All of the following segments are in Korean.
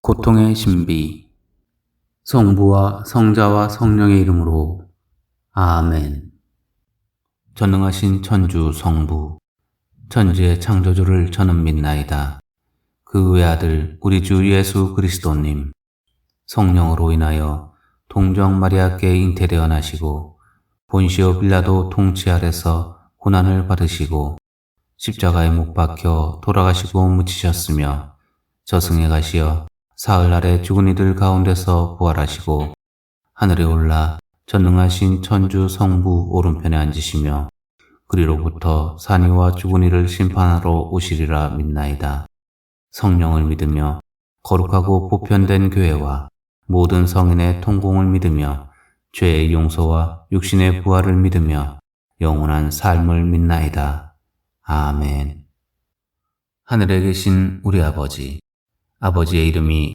고통의 신비. 성부와 성자와 성령의 이름으로. 아멘. 전능하신 천주 성부 천지의 창조주를 저는 믿나이다. 그 외아들 우리 주 예수 그리스도님 성령으로 인하여 동정 마리아께 잉태되어 나시고 본시오 빌라도 통치 아래서 고난을 받으시고 십자가에 못 박혀 돌아가시고 묻히셨으며 저승에 가시어 사흘날에 죽은 이들 가운데서 부활하시고 하늘에 올라 전능하신 천주 성부 오른편에 앉으시며 그리로부터 산이와 죽은 이를 심판하러 오시리라 믿나이다. 성령을 믿으며 거룩하고 보편된 교회와 모든 성인의 통공을 믿으며 죄의 용서와 육신의 부활을 믿으며 영원한 삶을 믿나이다. 아멘. 하늘에 계신 우리 아버지, 아버지의 이름이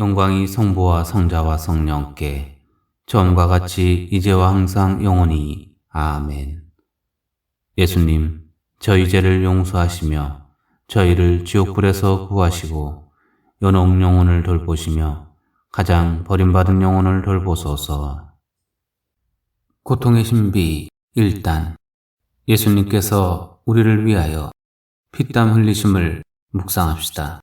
영광이 성부와 성자와 성령께 처음과 같이 이제와 항상 영원히. 아멘. 예수님, 저희 죄를 용서하시며 저희를 지옥불에서 구하시고 연옥 영혼을 돌보시며 가장 버림받은 영혼을 돌보소서. 고통의 신비 1단 예수님께서 우리를 위하여 피땀 흘리심을 묵상합시다.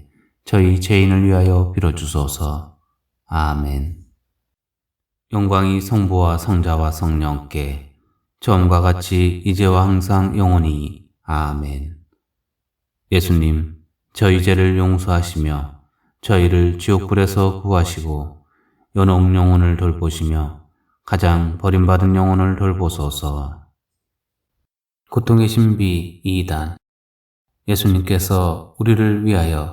저희 죄인을 위하여 빌어주소서. 아멘. 영광이 성부와 성자와 성령께 처음과 같이 이제와 항상 영원히 아멘. 예수님, 저희 죄를 용서하시며 저희를 지옥불에서 구하시고 연옥 영혼을 돌보시며 가장 버림받은 영혼을 돌보소서. 고통의 신비 2단 예수님께서 우리를 위하여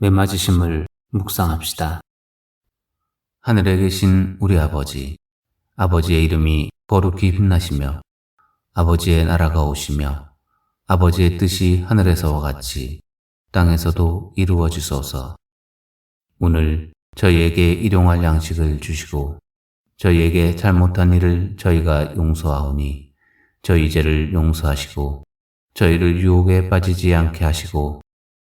매맞으심을 묵상합시다. 하늘에 계신 우리 아버지, 아버지의 이름이 거룩히 빛나시며 아버지의 나라가 오시며 아버지의 뜻이 하늘에서와 같이 땅에서도 이루어지소서. 오늘 저희에게 일용할 양식을 주시고 저희에게 잘못한 일을 저희가 용서하오니 저희 죄를 용서하시고 저희를 유혹에 빠지지 않게 하시고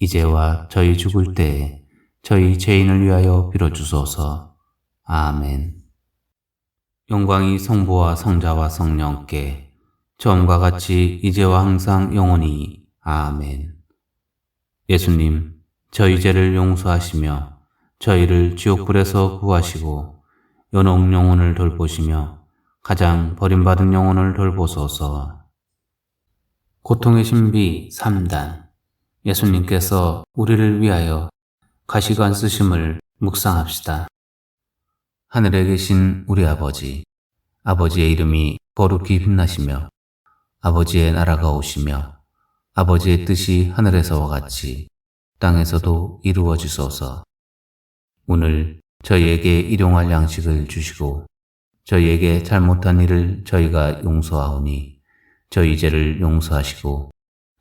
이제와 저희 죽을 때에 저희 죄인을 위하여 빌어주소서. 아멘. 영광이 성부와 성자와 성령께 처음과 같이 이제와 항상 영원히. 아멘. 예수님, 저희 죄를 용서하시며 저희를 지옥불에서 구하시고 연옥 영혼을 돌보시며 가장 버림받은 영혼을 돌보소서. 고통의 신비 3단 예수님께서 우리를 위하여 가시관 쓰심을 묵상합시다. 하늘에 계신 우리 아버지, 아버지의 이름이 거룩히 빛나시며 아버지의 나라가 오시며 아버지의 뜻이 하늘에서와 같이 땅에서도 이루어지소서. 오늘 저희에게 일용할 양식을 주시고 저희에게 잘못한 일을 저희가 용서하오니 저희 죄를 용서하시고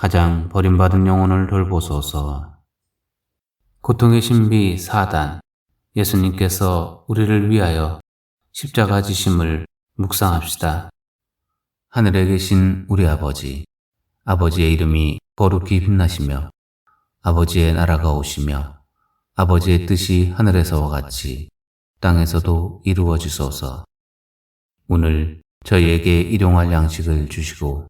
가장 버림받은 영혼을 돌보소서. 고통의 신비 4단 예수님께서 우리를 위하여 십자가 지심을 묵상합시다. 하늘에 계신 우리 아버지, 아버지의 이름이 거룩히 빛나시며 아버지의 나라가 오시며 아버지의 뜻이 하늘에서와 같이 땅에서도 이루어지소서. 오늘 저희에게 일용할 양식을 주시고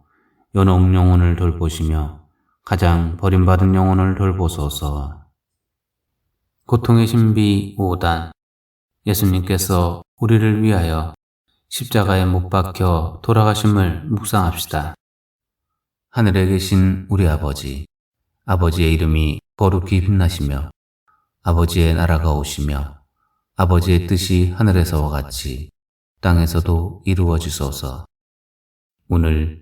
연옥 영혼을 돌보시며 가장 버림받은 영혼을 돌보소서. 고통의 신비 5단 예수님께서 우리를 위하여 십자가에 못 박혀 돌아가심을 묵상합시다. 하늘에 계신 우리 아버지, 아버지의 이름이 거룩히 빛나시며 아버지의 나라가 오시며 아버지의 뜻이 하늘에서와 같이 땅에서도 이루어지소서. 오늘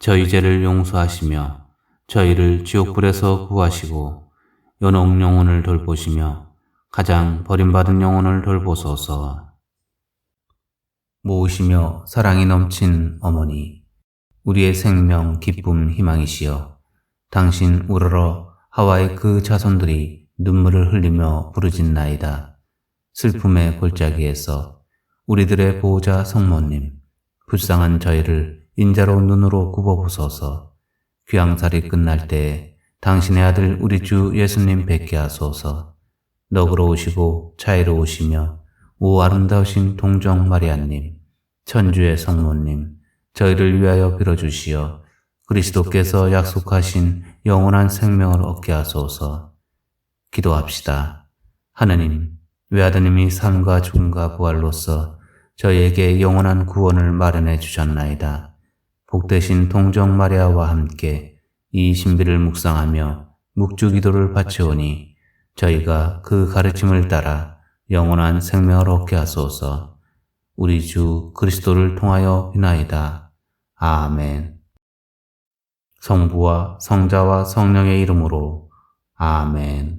저희 죄를 용서하시며 저희를 지옥불에서 구하시고 연옥 영혼을 돌보시며 가장 버림받은 영혼을 돌보소서. 모으시며 사랑이 넘친 어머니, 우리의 생명, 기쁨, 희망이시여, 당신 우러러 하와의 그 자손들이 눈물을 흘리며 부르짖나이다. 슬픔의 골짜기에서 우리들의 보호자 성모님, 불쌍한 저희를 인자로 눈으로 굽어보소서 귀향살이 끝날 때에 당신의 아들 우리 주 예수님 뵙게 하소서. 너그러우시고 자애로우시며 오 아름다우신 동정 마리아님, 천주의 성모님, 저희를 위하여 빌어주시어 그리스도께서 약속하신 영원한 생명을 얻게 하소서. 기도합시다. 하느님, 외아드님이 삶과 죽음과 부활로서 저희에게 영원한 구원을 마련해 주셨나이다. 복되신 동정 마리아와 함께 이 신비를 묵상하며 묵주 기도를 바치오니 저희가 그 가르침을 따라 영원한 생명을 얻게 하소서. 우리 주 그리스도를 통하여 비나이다. 아멘. 성부와 성자와 성령의 이름으로 아멘.